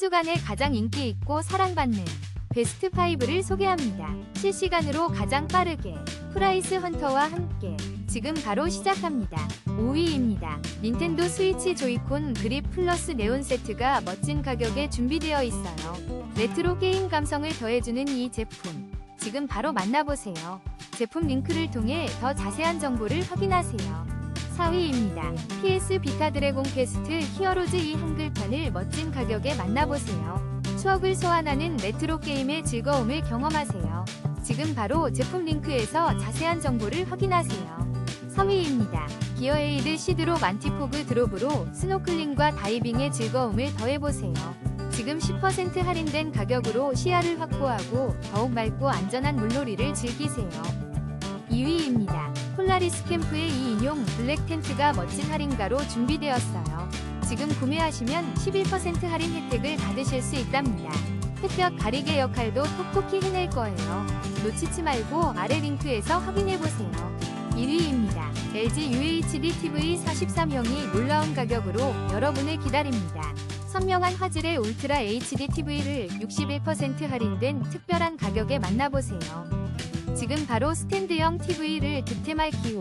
주간에 가장 인기 있고 사랑받는 베스트 5를 소개합니다. 실시간으로 가장 빠르게 프라이스 헌터와 함께 지금 바로 시작합니다. 5위입니다. 닌텐도 스위치 조이콘 그립 플러스 네온 세트가 멋진 가격에 준비되어 있어요. 레트로 게임 감성을 더해주는 이 제품. 지금 바로 만나보세요. 제품 링크를 통해 더 자세한 정보를 확인하세요. 4위입니다. PS 비타 드래곤 퀘스트 히어로즈 2 한글판을 멋진 가격에 만나보세요. 추억을 소환하는 레트로 게임의 즐거움을 경험하세요. 지금 바로 제품 링크에서 자세한 정보를 확인하세요. 3위입니다. 기어에이드 시드로 만티포그 드롭으로 스노클링과 다이빙의 즐거움을 더해보세요. 지금 10% 할인된 가격으로 시야를 확보하고 더욱 맑고 안전한 물놀이를 즐기세요. 2위입니다. 폴라리스 캠프의 이 인용 블랙 텐트가 멋진 할인가로 준비되었어요. 지금 구매하시면 11% 할인 혜택을 받으실 수 있답니다. 햇볕 가리개 역할도 톡톡히 해낼 거예요. 놓치지 말고 아래 링크에서 확인해보세요. 1위입니다. LG UHD TV 43형이 놀라운 가격으로 여러분을 기다립니다. 선명한 화질의 울트라 HD TV를 61% 할인된 특별한 가격에 만나보세요. 지금 바로 스탠드형 TV를 득템할 기회.